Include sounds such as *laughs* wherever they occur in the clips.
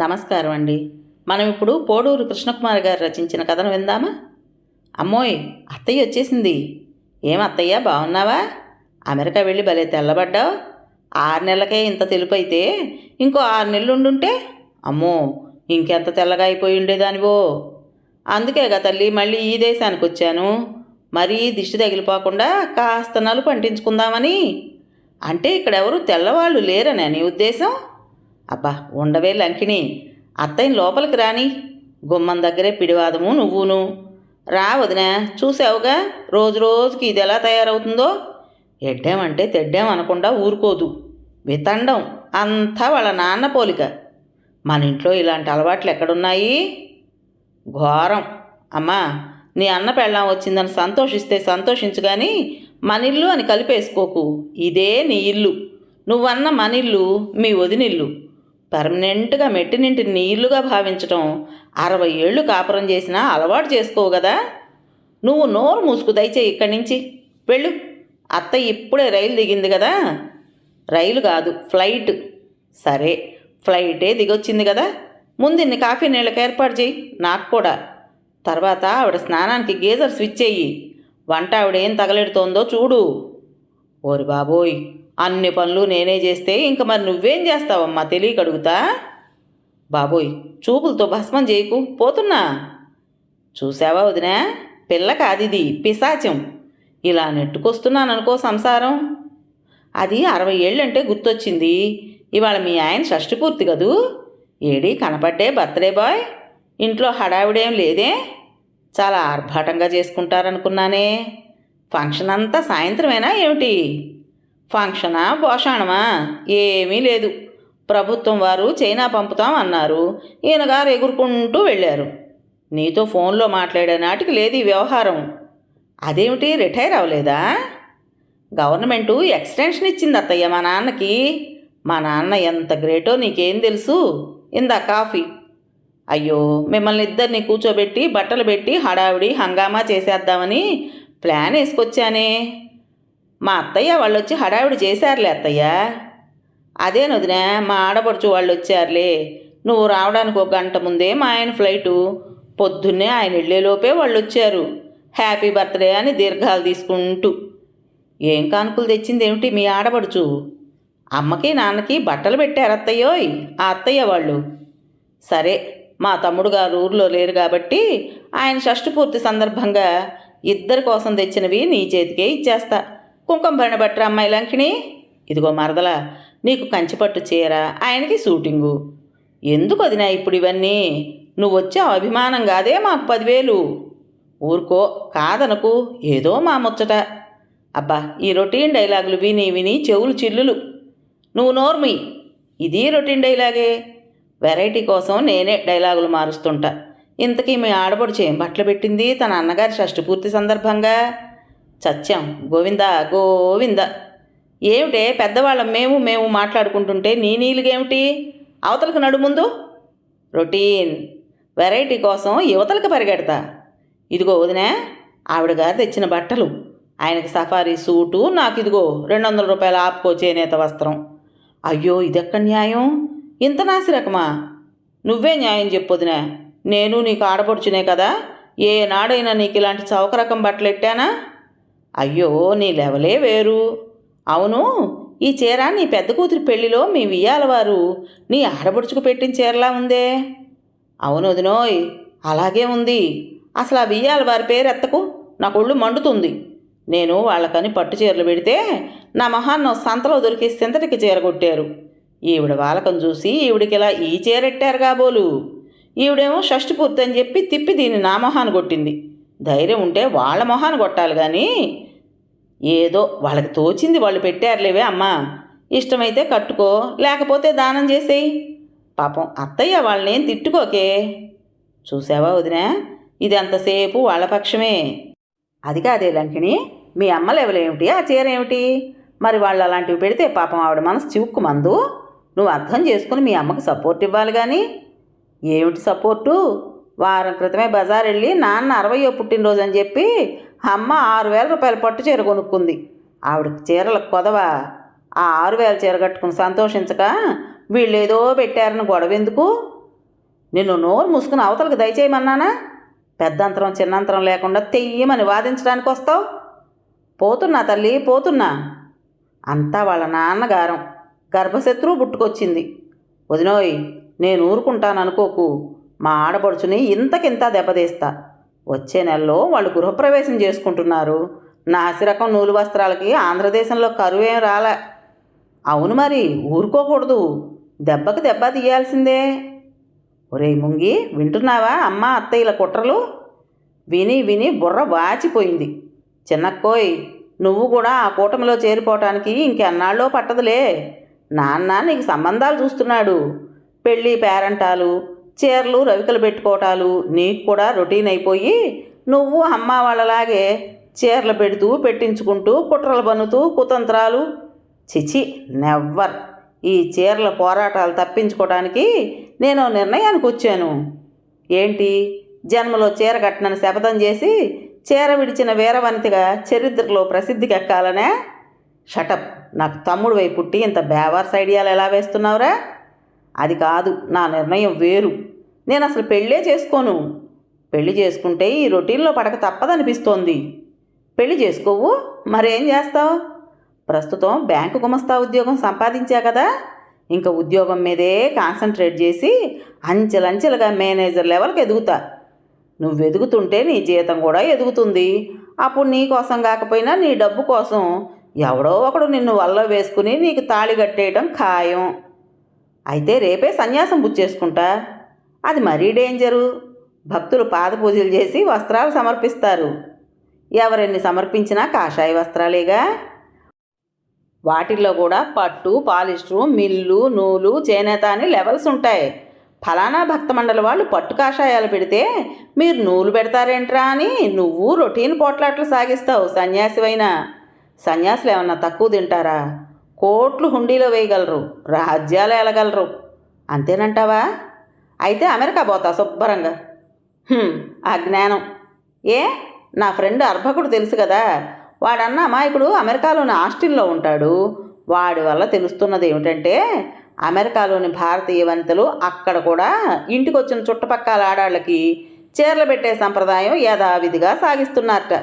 నమస్కారం అండి. మనం ఇప్పుడు పోడూరు కృష్ణకుమార్ గారు రచించిన కథను విందామా? అమ్మోయ్ అత్తయ్య వచ్చేసింది. ఏం అత్తయ్య బాగున్నావా అమెరికా వెళ్ళి భలే తెల్లబడ్డావు. ఆరు నెలలకే ఇంత తెలుపు అయితే ఇంకో ఆరు నెలలు ఉండుంటే? అమ్మో ఇంకెంత తెల్లగా అయిపోయి ఉండేదానివో. అందుకేగా తల్లి మళ్ళీ ఈ దేశానికి వచ్చాను మరీ దిష్టి తగిలిపోకుండా కాస్త నలుపు అంటించుకుందామని. అంటే ఇక్కడ ఎవరు తెల్లవాళ్ళు లేరనే నీ ఉద్దేశం? అబ్బా ఉండవే లంకిణి. అత్తయ్య లోపలికి రాని. గుమ్మం దగ్గరే పిడివాదము నువ్వును. రా వదినా చూసావుగా? రోజు రోజుకి ఇది ఎలా తయారవుతుందో? ఎడ్డామంటే తెడ్డాం అనకుండా ఊరుకోదు. వితండం అంతా వాళ్ళ నాన్న పోలిక. మన ఇంట్లో ఇలాంటి అలవాట్లు ఎక్కడున్నాయి? ఘోరం. అమ్మా నీ అన్న పెళ్ళాం వచ్చిందని సంతోషిస్తే సంతోషించు కానీ మన ఇల్లు అని కలిపేసుకోకు. ఇదే నీ ఇల్లు. నువ్వన్న మన ఇల్లు మీ వదినిల్లు. పర్మనెంట్గా మెట్టినింటి నీళ్ళుగా భావించటం అరవై ఏళ్ళు కాపురం చేసినా అలవాటు చేసుకోవు కదా? నువ్వు నోరు మూసుకు దయచేయి ఇక్కడి నుంచి. వెళ్ళు. అత్త ఇప్పుడే రైలు దిగింది కదా? రైలు కాదు ఫ్లైట్. సరే ఫ్లైటే దిగొచ్చింది కదా? ముందు ఇన్ని కాఫీ నీళ్ళకి ఏర్పాటు చేయి. నాకు కూడా. తర్వాత ఆవిడ స్నానానికి గీజర్ స్విచ్ చెయ్యి. వంట ఆవిడ ఏం తగలెడుతోందో చూడు. ఓరి బాబోయ్. అన్ని పనులు నేనే చేస్తే ఇంక మరి నువ్వేం చేస్తావమ్మా? తెలియక అడుగుతా. బాబోయ్ చూపులతో భస్మం చేయకు. పోతున్నా. చూసావా వదినా? పిల్ల కాదిది పిశాచం. ఇలా నెట్టుకొస్తున్నాను అనుకో సంసారం. అది అరవై ఏళ్ళంటే గుర్తొచ్చింది. ఇవాళ మీ ఆయన షష్టి పూర్తి కదూ? ఏడి కనపడ్డే బర్త్డే బాయ్? ఇంట్లో హడావిడేం లేదే? చాలా ఆర్భాటంగా చేసుకుంటారనుకున్నానే. ఫంక్షన్ అంతా సాయంత్రమేనా ఏమిటి? ఫంక్షనా? భోషాణమా ఏమీ లేదు. ప్రభుత్వం వారు చైనా పంపుతాం అన్నారు. ఈయనగారు ఎగురుకుంటూ వెళ్ళారు. నీతో ఫోన్లో మాట్లాడే నాటికి లేదు ఈ వ్యవహారం. అదేమిటి? రిటైర్ అవ్వలేదా? గవర్నమెంటు ఎక్స్టెన్షన్ ఇచ్చింది అత్తయ్య మా నాన్నకి. మా నాన్న ఎంత గ్రేటో నీకేం తెలుసు? ఇందా కాఫీ. అయ్యో మిమ్మల్ని ఇద్దరిని కూర్చోబెట్టి బట్టలు పెట్టి హడావిడి హంగామా చేసేద్దామని ప్లాన్ వేసుకొచ్చానే. మా అత్తయ్య వాళ్ళు వచ్చి హడావిడి చేశారులే అత్తయ్య. అదే నదినా మా ఆడపడుచు వాళ్ళు వచ్చారులే నువ్వు రావడానికి ఒక గంట ముందే మా ఆయన ఫ్లైటు. పొద్దున్నే ఆయన వెళ్ళేలోపే వాళ్ళు వచ్చారు హ్యాపీ బర్త్డే అని దీర్ఘాలు తీసుకుంటూ. ఏం కానుకలు తెచ్చింది ఏమిటి మీ ఆడపడుచు? అమ్మకి నాన్నకి బట్టలు పెట్టారు అత్తయ్యోయ్ ఆ అత్తయ్య వాళ్ళు. సరే మా తమ్ముడు గారు ఊర్లో లేరు కాబట్టి ఆయన షష్ఠపూర్తి సందర్భంగా ఇద్దరి కోసం తెచ్చినవి నీ చేతికే ఇచ్చేస్తా. కుంకుమ భరణ అమ్మాయి లంకిణి. ఇదిగో మరదల నీకు కంచిపట్టు చీర ఆయనకి షూటింగు ఎందుకు వదినా ఇప్పుడు ఇవన్నీ? నువ్వు వచ్చావు అభిమానం కాదే మాకు పదివేలు. ఊరుకో కాదనకు ఏదో మా ముచ్చట. అబ్బా ఈ రొటీన్ డైలాగులు విని విని చెవులు చిల్లులు. నువ్వు నోర్మి ఇది రొటీన్ డైలాగే? వెరైటీ కోసం నేనే డైలాగులు మారుస్తుంటా. ఇంతకీ మీ ఆడపడుచు ఏం బట్టలు పెట్టింది? తన అన్నగారి షష్టి పూర్తి సందర్భంగా? సత్యం గోవింద గోవింద. ఏమిటే పెద్దవాళ్ళం మేము మేము మాట్లాడుకుంటుంటే నీ నీళ్ళుగేమిటి అవతలకు నడుముందు రొటీన్. వెరైటీ కోసం యువతలకు పరిగెడతా. ఇదిగో వదినా ఆవిడ గారు తెచ్చిన బట్టలు. ఆయనకి సఫారీ సూటు నాకు ఇదిగో రెండు వందల రూపాయల ఆపుకో చేనేత వస్త్రం. అయ్యో ఇదెక్కడ న్యాయం? ఇంత నాసిరకమా? నువ్వే న్యాయం చెప్పొదినా నేను నీకు ఆడపడుచునే కదా. ఏనాడైనా నీకు ఇలాంటి చౌక రకం బట్టలు ఎట్టానా అయ్యో నీ లెవలే వేరు. అవును ఈ చీర నీ పెద్ద కూతురి పెళ్ళిలో మీ వియ్యాల వారు నీ ఆడబడుచుకు పెట్టిన చీరలా ఉందే. అవును వదినోయ్ అలాగే ఉంది. అసలు ఆ వియ్యాల వారి పేరు ఎత్తకు నాకు ఒళ్ళు మండుతుంది. నేను వాళ్ళకని పట్టు చీరలు పెడితే నా మొహాన్ని సంతలో దొరికి సింతటికి చీర కొట్టారు. ఈవిడ వాళ్ళకం చూసి ఈవిడికి ఇలా ఈ చీర ఎట్టారు కాబోలు? ఈవిడేమో షష్టి పూర్తి అని చెప్పి తిప్పి దీన్ని నా మొహాన్ని కొట్టింది. ధైర్యం ఉంటే వాళ్ళ మొహాన్ని కొట్టాలి కానీ ఏదో వాళ్ళకి తోచింది వాళ్ళు పెట్టారులేవే అమ్మా. ఇష్టమైతే కట్టుకో లేకపోతే దానం చేసేయి. పాపం అత్తయ్య వాళ్ళనేం తిట్టుకోకే. చూసావా వదినా? ఇది అంతసేపు వాళ్ళ పక్షమే. అది కాదే లంకిణి మీ అమ్మలు లెవలేమిటి? ఆ చీర ఏమిటి మరి వాళ్ళు అలాంటివి పెడితే పాపం ఆవిడ మనసు చివుక్కు మందు. నువ్వు అర్థం చేసుకుని మీ అమ్మకు సపోర్ట్ ఇవ్వాలి కానీ ఏమిటి సపోర్టు? వారం క్రితమే బజార్ వెళ్ళి నాన్న అరవయో పుట్టినరోజు అని చెప్పి అమ్మ ఆరు వేల రూపాయల పట్టు చీర కొనుక్కుంది. ఆవిడకి చీరలకు కొదవా? ఆ ఆరు వేల చీర కట్టుకుని సంతోషించక వీళ్ళేదో పెట్టారని గొడవ ఎందుకు? నిన్ను నోరు మూసుకుని అవతలకు దయచేయమన్నానా? పెద్దంతరం చిన్నంతరం లేకుండా తెయ్యమని వాదించడానికి వస్తావు? పోతున్నా తల్లి పోతున్నా. అంతా వాళ్ళ నాన్నగారం. గర్భశత్రువు పుట్టుకొచ్చింది. వదినోయ్ నేను ఊరుకుంటాను అనుకోకు మా ఆడపడుచుని ఇంతకింత దెబ్బతీస్తా. వచ్చే నెలలో వాళ్ళు గృహప్రవేశం చేసుకుంటున్నారు. నాసిరకం నూలు వస్త్రాలకి ఆంధ్రదేశంలో కరువేం రాలే. అవును మరి ఊరుకోకూడదు. దెబ్బకి దెబ్బ తీయాల్సిందే. ఒరేయ్ ముంగి వింటున్నావా అమ్మ అత్తయ్యల కుట్రలు? విని విని బుర్ర వాచిపోయింది. చిన్నక్కోయ్ నువ్వు కూడా ఆ కూటమిలో చేరిపోవటానికి ఇంకెన్నాళ్ళో పట్టదులే. నాన్న నీకు సంబంధాలు చూస్తున్నాడు. పెళ్ళి పేరంటాలు చీరలు రవికలు పెట్టుకోవటాలు నీకు కూడా రొటీన్ అయిపోయి నువ్వు అమ్మ వాళ్ళలాగే చీరలు పెడుతూ పెట్టించుకుంటూ కుట్రలు బన్నుతూ కుతంత్రాలు. చిచి నెవ్వర్ ఈ చీరల పోరాటాలు తప్పించుకోవడానికి నేను నిర్ణయానికి వచ్చాను. ఏంటి? జన్మలో చీర కట్టనని శపథం చేసి చీర విడిచిన వీరవనితిగా చరిత్రలో ప్రసిద్ధికి ఎక్కాలనే? షటప్ నాకు తమ్ముడు వైపు పుట్టి ఇంత బేవార్స్ ఐడియాలు ఎలా వేస్తున్నావురా? అది కాదు నా నిర్ణయం వేరు. నేను అసలు పెళ్ళే చేసుకోను. పెళ్ళి చేసుకుంటే ఈ రొటీన్లో పడక తప్పదనిపిస్తోంది. పెళ్ళి చేసుకోవు? మరేం చేస్తావు? ప్రస్తుతం బ్యాంకు గుమస్తా ఉద్యోగం సంపాదించా కదా. ఇంకా ఉద్యోగం మీదే కాన్సన్ట్రేట్ చేసి అంచెలంచెలుగా మేనేజర్ లెవెల్కి ఎదుగుతా. నువ్వు ఎదుగుతుంటే నీ జీతం కూడా ఎదుగుతుంది. అప్పుడు నీ కోసం కాకపోయినా నీ డబ్బు కోసం ఎవడో ఒకడు నిన్ను వల్ల వేసుకుని నీకు తాళి కట్టేయడం ఖాయం. అయితే రేపే సన్యాసం బుచ్చేసుకుంటా అది మరీ డేంజరు. భక్తులు పాద పూజలు చేసి వస్త్రాలు సమర్పిస్తారు. ఎవరెన్ని సమర్పించినా కాషాయ వస్త్రాలేగా. వాటిల్లో కూడా పట్టు పాలిస్టరు మిల్లు నూలు చేనేత అని లెవెల్స్ ఉంటాయి. ఫలానా భక్త మండలి వాళ్ళు పట్టు కాషాయాలు పెడితే మీరు నూలు పెడతారేంట్రా అని నువ్వు రొటీన్ పోట్లాట్లు సాగిస్తావు సన్యాసివైనా. సన్యాసులు ఏమన్నా తక్కువ తింటారా? కోట్లు హుండీలో వేయగలరు రాజ్యాలు ఏలగలరు. అంతేనంటావా? అయితే అమెరికా పోతా శుభ్రంగా. ఆ జ్ఞానం. ఏ నా ఫ్రెండ్ అర్భకుడు తెలుసు కదా. వాడన్న అమాయకుడు అమెరికాలోని ఆస్టిన్లో ఉంటాడు. వాడి వల్ల తెలుస్తున్నది ఏమిటంటే అమెరికాలోని భారతీయ వనితలు అక్కడ కూడా ఇంటికి వచ్చిన చుట్టుపక్కల ఆడాళ్ళకి చీరలు పెట్టే సంప్రదాయం యథావిధిగా సాగిస్తున్నారట.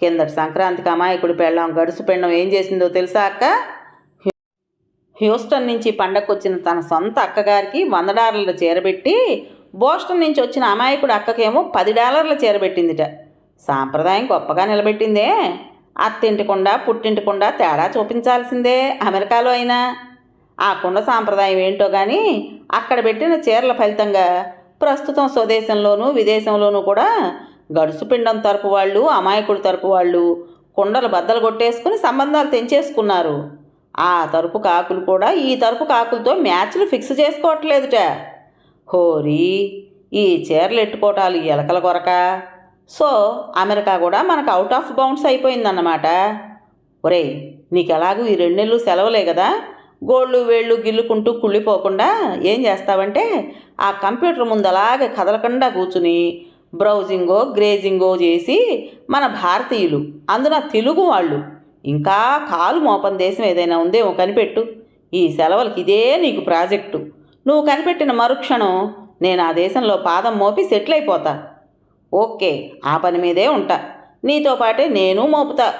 కిందటి సంక్రాంతికి అమాయకుడి పెళ్ళం గడుసు పెళ్ళం ఏం చేసిందో తెలుసా అక్క? హ్యూస్టన్ నుంచి పండగకొచ్చిన తన సొంత అక్కగారికి వంద డాలర్లు చీరబెట్టి బోస్టన్ నుంచి వచ్చిన అమాయకుడు అక్కకేమో పది డాలర్ల చేరబెట్టిందిట. సాంప్రదాయం గొప్పగా నిలబెట్టిందే. అత్తింటికుండా పుట్టింటికుండా తేడా చూపించాల్సిందే అమెరికాలో అయినా. ఆ కుండ సాంప్రదాయం ఏంటో కానీ అక్కడ పెట్టిన చీరల ఫలితంగా ప్రస్తుతం స్వదేశంలోనూ విదేశంలోనూ కూడా గడుసు పిండం తరపు వాళ్ళు అమాయకుడి తరపు వాళ్ళు కుండలు బద్దలు కొట్టేసుకుని సంబంధాలు తెంచేసుకున్నారు. ఆ తరపు కాకులు కూడా ఈ తరపు కాకులతో మ్యాచ్లు ఫిక్స్ చేసుకోవట్లేదుట. హోరీ ఈ చీరలు ఎట్టుకోవటాలు ఎలకల కొరక. సో అమెరికా కూడా మనకు అవుట్ ఆఫ్ బౌండ్స్ అయిపోయిందన్నమాట. ఒరేయ్ నీకు ఎలాగూ ఈ రెండు నెలలు సెలవులే కదా. గోళ్ళు వేళ్ళు గిల్లుకుంటూ కుళ్ళిపోకుండా ఏం చేస్తావంటే ఆ కంప్యూటర్ ముందు అలాగే కదలకుండా కూర్చుని బ్రౌజింగో గ్రేజింగో చేసి మన భారతీయులు అందున తెలుగు వాళ్ళు ఇంకా కాలు మోపని దేశం ఏదైనా ఉందేమో కనిపెట్టు. ఈ సెలవులకి ఇదే నీకు ప్రాజెక్టు. నువ్వు కనిపెట్టిన మరుక్షణం నేను ఆ దేశంలో పాదం మోపి సెటిల్ అయిపోతా ఓకే ఆ పని మీదే ఉంటా. నీతో పాటే నేను మోపుతా.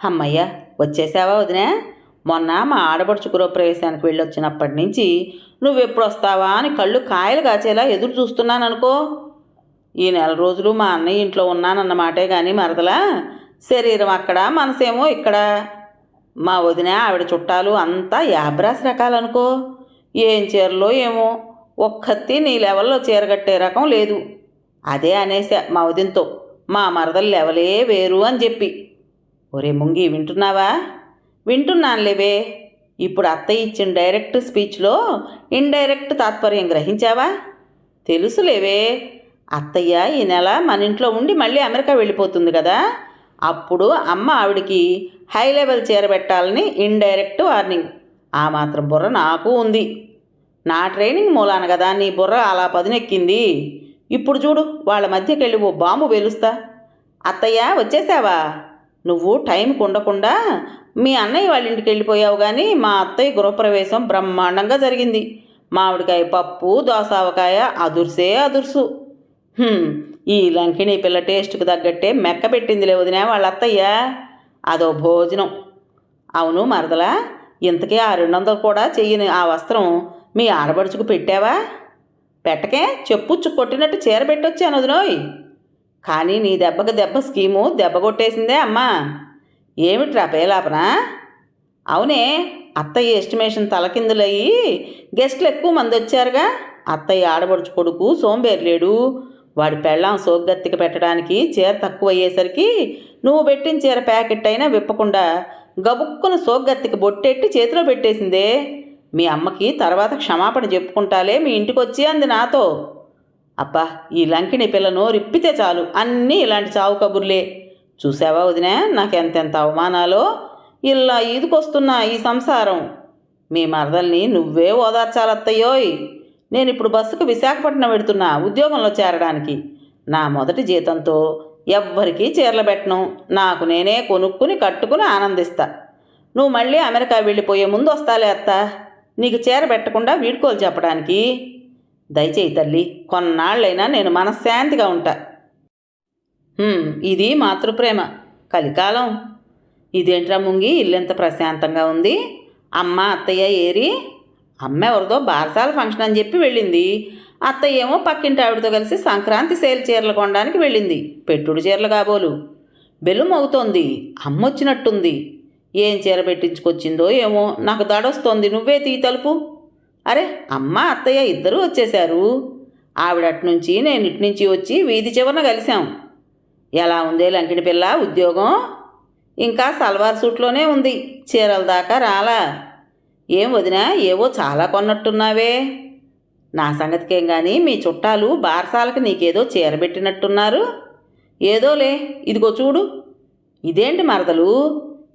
అమ్మయ్య వచ్చేసావా వదినా? మొన్న మా ఆడపడుచు గృహప్రవేశానికి వెళ్ళొచ్చినప్పటి నుంచి నువ్వెప్పుడు వస్తావా అని కళ్ళు కాయలు కాచేలా ఎదురు చూస్తున్నాననుకో. ఈ నెల రోజులు మా అన్నయ్య ఇంట్లో ఉన్నానన్నమాటే కానీ మరదలా? శరీరం అక్కడ మనసేమో ఇక్కడ. మా వదిన ఆవిడ చుట్టాలు అంతా యాబ్రాస్ రకాలనుకో. ఏం చీరలో ఏమో ఒక్కత్తి నీ లెవెల్లో చీర కట్టే రకం లేదు. అదే అనేసా మా వదినతో మా మరదలు లెవలే వేరు అని చెప్పి. ఒరే ముంగి వింటున్నావా? వింటున్నానులేవే ఇప్పుడు అత్తయ్య ఇచ్చిన డైరెక్ట్ స్పీచ్లో ఇండైరెక్ట్ తాత్పర్యం గ్రహించావా? తెలుసులేవే అత్తయ్య ఈ నెల మన ఇంట్లో ఉండి మళ్ళీ అమెరికా వెళ్ళిపోతుంది కదా. అప్పుడు అమ్మ ఆవిడికి హై లెవెల్ చేరబెట్టాలని ఇండైరెక్ట్ వార్నింగ్. ఆ మాత్రం బుర్ర నాకు ఉంది. నా ట్రైనింగ్ మూలాన కదా నీ బుర్ర అలా పదునెక్కింది. ఇప్పుడు చూడు వాళ్ళ మధ్యకి వెళ్ళి ఓ బాంబు పేలుస్తా అత్తయ్య వచ్చేసావా? నువ్వు టైంకి ఉండకుండా మీ అన్నయ్య వాళ్ళ ఇంటికి వెళ్ళిపోయావు కానీ మా అత్తయ్య గృహప్రవేశం బ్రహ్మాండంగా జరిగింది. మామిడికాయ పప్పు దోసావకాయ అదుర్సే అదుర్సు. ఈ లంకిణి పిల్ల టేస్ట్కి తగ్గట్టే మెక్క పెట్టిందిలే వదినా వాళ్ళ అత్తయ్య అదో భోజనం. అవును మరదలా ఇంతకీ ఆ రెండు వందలు కూడా చెయ్యని ఆ వస్త్రం మీ ఆడబడుచుకు పెట్టావా? పెట్టకే చెప్పుచ్చు కొట్టినట్టు చీర పెట్టొచ్చాను వదినోయ్. కానీ నీ దెబ్బకి దెబ్బ స్కీము దెబ్బ కొట్టేసిందే అమ్మా. ఏమిట్రా పేలాపన? అవునే అత్తయ్య ఎస్టిమేషన్ తలకిందులయ్యి గెస్ట్లు ఎక్కువ మంది వచ్చారుగా అత్తయ్య ఆడబడుచు కొడుకు సోంబేర్లేడు. వాడి పెళ్ళాం సోగ్గత్తికి పెట్టడానికి చీర తక్కువ అయ్యేసరికి నువ్వు పెట్టిన చీర ప్యాకెట్ అయినా విప్పకుండా గబుక్కున సోగ్గత్తికి బొట్టెట్టి చేతిలో పెట్టేసిందే. మీ అమ్మకి తర్వాత క్షమాపణ చెప్పుకుంటాలే మీ ఇంటికి వచ్చి అంది నాతో. అబ్బా ఈ లంకిని పిల్లను రిప్పితే చాలు అన్నీ ఇలాంటి చావు కబుర్లే. చూసావా వదినా నాకెంతెంత అవమానాలో? ఇలా ఈదుకొస్తున్నా ఈ సంసారం. మీ మరదల్ని నువ్వే ఓదార్చాలత్తయ్యోయ్. నేను ఇప్పుడు బస్సుకు విశాఖపట్నం వెడుతున్నా ఉద్యోగంలో చేరడానికి. నా మొదటి జీతంతో ఎవ్వరికీ చీరలు పెట్టను. నాకు నేనే కొనుక్కుని కట్టుకుని ఆనందిస్తా. నువ్వు మళ్ళీ అమెరికా వెళ్ళిపోయే ముందు వస్తాలే అత్త. నీకు చీర పెట్టకుండా వీడ్కోలు చెప్పడానికి. దయచేయి తల్లి కొన్నాళ్ళైనా నేను మనశ్శాంతిగా ఉంటా. ఇది మాతృప్రేమ. కలికాలం. ఇదేంట్రా ముంగి ఇల్లెంత ప్రశాంతంగా ఉంది? అమ్మ అత్తయ్య ఏరి? అమ్మ ఎవరిదో బారసాల ఫంక్షన్ అని చెప్పి వెళ్ళింది. అత్తయ్య ఏమో పక్కింటి ఆవిడతో కలిసి సంక్రాంతి సేల్ చీరలు కొనడానికి వెళ్ళింది. పెట్టుడు చీరలు కాబోలు. బెల్లం అవుతోంది అమ్మ వచ్చినట్టుంది. ఏం చీర పెట్టించుకొచ్చిందో ఏమో నాకు దడొస్తోంది నువ్వే తీ తలుపు. అరే అమ్మ అత్తయ్య ఇద్దరూ వచ్చేశారు. ఆవిడ అట్నుంచి నేను ఇట్నుంచి వచ్చి వీధి చివరన కలిశాం. ఎలా ఉందే లంకిడి పిల్ల ఉద్యోగం? ఇంకా సల్వార్ సూట్లోనే ఉంది. చీరల దాకా రాలా. ఏం వదినా ఏవో చాలా కొన్నట్టున్నావే. నా సంగతికేం కానీ మీ చుట్టాలు బారసాలకు నీకేదో చీర పెట్టినట్టున్నారు ఏదోలే ఇదిగో చూడు. ఇదేంటి మరదలు?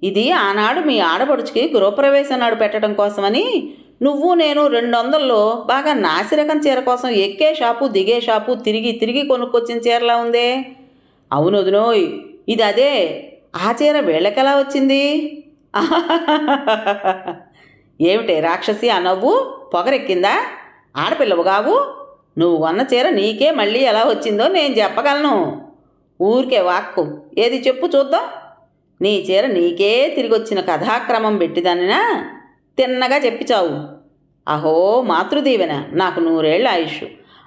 ఇది ఆనాడు మీ ఆడపడుచుకి గృహప్రవేశం నాడు పెట్టడం కోసమని నువ్వు నేను రెండు వందల్లో బాగా నాసిరకం చీర కోసం ఎక్కే షాపు దిగే షాపు తిరిగి తిరిగి కొనుక్కొచ్చిన చీరలా ఉందే. అవును వదినోయ్ ఇది అదే ఆ చీర వీళ్ళకెలా వచ్చింది? *laughs* ఏమిటే రాక్షసి అనవ్వు పొగరెక్కిందా? ఆడపిల్లవుగావు నువ్వు కొన్న చీర నీకే మళ్ళీ ఎలా వచ్చిందో నేను చెప్పగలను. ఊరికే వాక్కు. ఏది చెప్పు చూద్దాం. నీ చీర నీకే తిరిగి వచ్చిన కథాక్రమం పెట్టిదానినా? తిన్నగా చెప్పి చావు అహో మాతృదీవెన. నాకు నూరేళ్ళ ఆయుష్.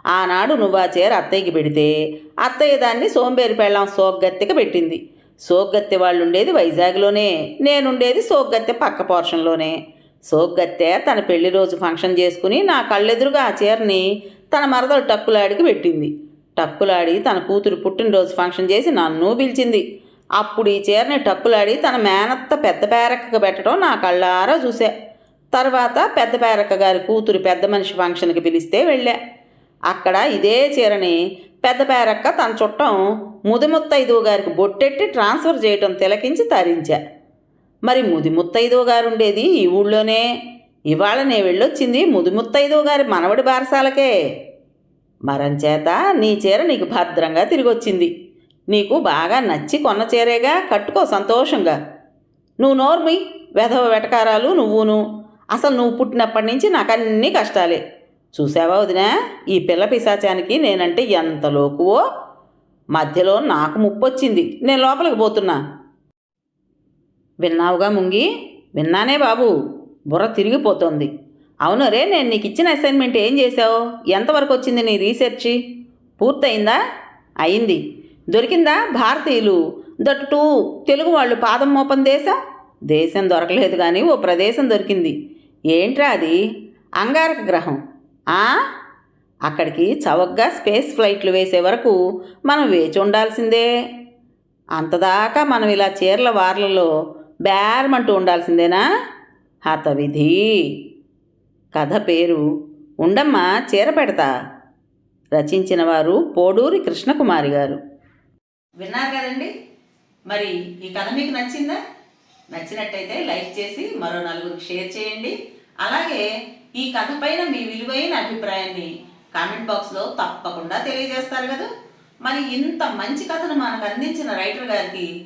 ఆనాడు నువ్వు ఆ చీర అత్తయ్యకి పెడితే అత్తయ్య దాన్ని సోంబేరి పెళ్ళాం సోగ్గత్తెకి పెట్టింది. సోగ్గత్తె వాళ్ళు ఉండేది వైజాగ్లోనే. నేనుండేది సోగ్గత్తె పక్క పోర్షన్లోనే. సోగ్గత్తే తన పెళ్ళి రోజు ఫంక్షన్ చేసుకుని నా కళ్ళెదురుగా ఆ చీరని తన మరదలు టక్కులాడికి పెట్టింది. టక్కులాడి తన కూతురు పుట్టినరోజు ఫంక్షన్ చేసి నన్ను పిలిచింది. అప్పుడు ఈ చీరని టక్కులాడి తన మేనత్త పెద్ద పేరక్కకు పెట్టడం నా కళ్ళారా చూసా తర్వాత పెద్ద పేరక్క గారి కూతురు పెద్ద మనిషి ఫంక్షన్కి పిలిస్తే వెళ్ళా. అక్కడ ఇదే చీరని పెద్ద పేరక్క తన చుట్టం ముదిముత్తైదువు గారికి బొట్టెట్టి ట్రాన్స్ఫర్ చేయటం తిలకించి తరించా. మరి ముదిముత్తైదువు గారు ఉండేది ఈ ఊళ్ళోనే. ఇవాళ నే వెళ్ళొచ్చింది ముదిముత్తైదువు గారి మనవడి బారసాలకే. మరంచేత నీ చీర నీకు భద్రంగా తిరిగొచ్చింది. నీకు బాగా నచ్చి కొన్న చీరేగా కట్టుకో సంతోషంగా. నువ్వు నోర్మి వెధవ వెటకారాలు నువ్వును. అసలు నువ్వు పుట్టినప్పటి నుంచి నాకు అన్నీ కష్టాలే. చూసావా వదినా ఈ పిల్ల పిశాచానికి నేనంటే ఎంత లోకువో? మధ్యలో నాకు ముప్పొచ్చింది. నేను లోపలికి పోతున్నా. విన్నావుగా ముంగి? విన్నానే బాబు. బుర్ర తిరిగిపోతోంది. అవును రే నేను నీకు ఇచ్చిన అసైన్మెంట్ ఏం చేసావు ఎంతవరకు వచ్చింది నీ రీసెర్చ్ పూర్తయిందా? అయింది. దొరికిందా భారతీయులు? దట్టు తెలుగు వాళ్ళు పాదం మోపం దేశం? దేశం దొరకలేదు కానీ ఓ ప్రదేశం దొరికింది. ఏంట్రా అది? అంగారక గ్రహం. ఆ? అక్కడికి చవకగా స్పేస్ ఫ్లైట్లు వేసే వరకు మనం వేచి ఉండాల్సిందే. అంతదాకా మనం ఇలా చీరల వార్లలో బేరమంటూ ఉండాల్సిందేనా? హతవిధి. కథ పేరు ఉండమ్మా చీర పెడతా రచించిన వారు పోడూరి కృష్ణకుమారి గారు. విన్నారు కదండి? మరి ఈ కథ మీకు నచ్చిందా? నచ్చినట్టయితే లైక్ చేసి మరో నలుగురికి షేర్ చేయండి. అలాగే ఈ కథ పైన మీ విలువైన అభిప్రాయాన్ని కామెంట్ బాక్స్లో తప్పకుండా తెలియజేస్తారు కదా. మరి ఇంత మంచి కథను మనకు అందించిన రైటర్ గారికి